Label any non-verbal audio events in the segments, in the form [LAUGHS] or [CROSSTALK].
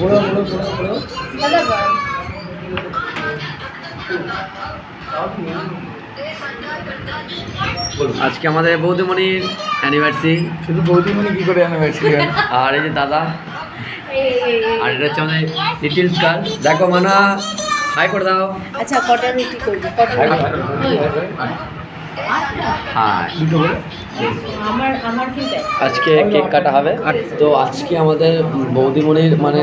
বড়ো বড়ো বড়ো বড়ো। দাদা আজকে আমাদের বৌদিমণির অ্যানিভার্সারি শুধু বৌদিমণি কি করে অ্যানিভার্সারি আর এই যে দাদা। আর এটা হচ্ছে আমাদের লিটিল স্কার দেখো মানা হাই করে দাও। আচ্ছা কটা রুটি করবি? কটা? দুটো করে? দেয় আজকে কেক কাটা হবে। তো আজকে আমাদের বৌদিমণির মানে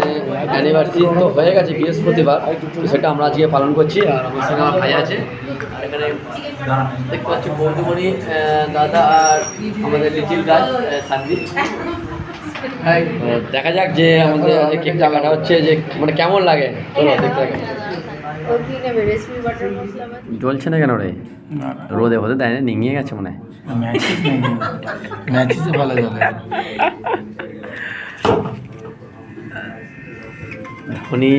অ্যানিভার্সারি তো হয়ে গেছে বৃহস্পতিবার। তো সেটা আমরা আজকে পালন করছি। আর আমার সঙ্গে আমার ভাই আছে। আর এখানে দেখতে পাচ্ছি বৌদিমণি দাদা আর আমাদের লিটিল গাছ সান্দি দেখা যাক যে আমাদের যে কেকটা কাটা হচ্ছে যে মানে কেমন লাগে। চলো দেখতে জ্বলছে না কেন রে? না রোদে হতে দেয় না নিঙিয়ে গেছে মনে হয়। ভালো উনি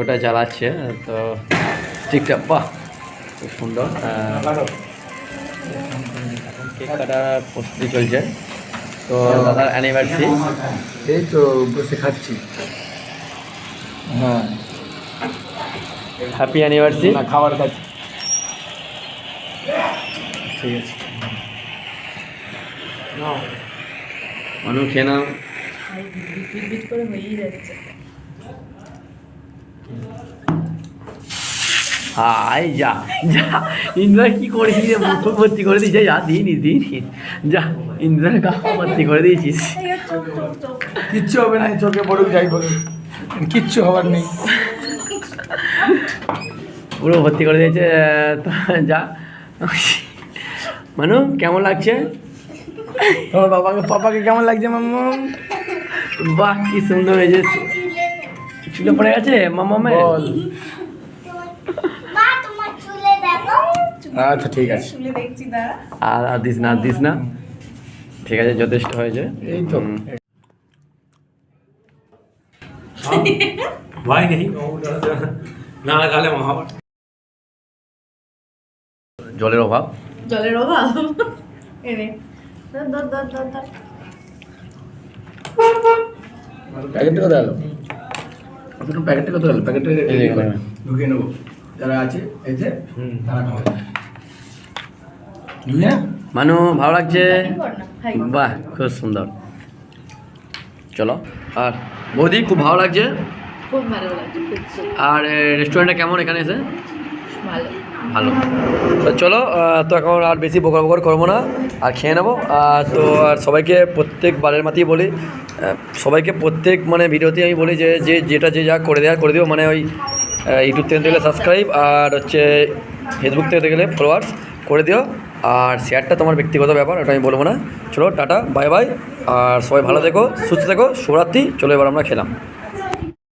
ওটা জ্বালাচ্ছে তো ঠিকটা বাহ খুব সুন্দর। কেক কাটার প্রস্তুতি চলছে। তো দাদার অ্যানিভার্সারি এই তো বসে খাচ্ছি। হ্যাঁ। হ্যাপি অ্যানিভার্সারি না খাবার খাচ্ছি ঠিক আছে। মানুষ খেয়ে নাও। বিট বিট করে হয়েই যাচ্ছে হাই যা যা। ইন্দ্রা কি করেছিস? মুখ ভর্তি করে দিয়েছিস যা দিইনি দিইনি যা গা ভর্তি করে দিয়েছিস। কিচ্ছু হবে না চোখে পড়ুক যাই পড়ুক কিচ্ছু হবার নেই। পুরো ভর্তি করে দিয়েছে যা। মানু কেমন লাগছে? তোমার বাবাকে পাপাকে কেমন লাগছে মাম্মা বাহ কি সুন্দর হয়েছে চুলে পড়ে গেছে মাম্মামে আচ্ছা ঠিক আছে। আর আর দিস না দিস না। ঠিক আছে যথেষ্ট হয়েছে। এই তো। হ্যাঁ। [LAUGHS] ভাই নেই। না গালে মহাভারত জলের অভাব? জলের অভাব? [LAUGHS] এনে। ধর, ধর, ধর, ধর, ধর। প্যাকেটটা কোথায় গেলো প্যাকেটটা কোথায় গেলো প্যাকেটটা এই যে এখানে। ঢুকিয়ে নেব। যারা আছে এতে তারা খাবে। ঢুকিয়ে মানু ভালো লাগছে। বাহ খুব সুন্দর। চলো আর বৌদি খুব ভালো লাগছে? খুব ভালো লাগছে আর রেস্টুরেন্টটা কেমন এখানে এসে? ভালো। ভালো। তো চলো তো এখন আর বেশি বকর বকর করব না, আর খেয়ে নেব। তো আর সবাইকে প্রত্যেক বারের মাতেই বলি সবাইকে প্রত্যেক মানে ভিডিওতেই আমি বলি যে যে, যেটা যে যা করে দেওয়া করে দিও মানে ওই ইউটিউব থেকে দেখলে সাবস্ক্রাইব আর হচ্ছে ফেসবুক থেকে দেখলে ফলোয়ার্স করে দিও। আর শেয়ারটা তোমার ব্যক্তিগত ব্যাপার, ওটা আমি বলব না। চলো, টাটা বাই বাই আর সবাই ভালো থেকো, সুস্থ থেকো, শুভরাত্রি, চলো এবার আমরা খেলাম।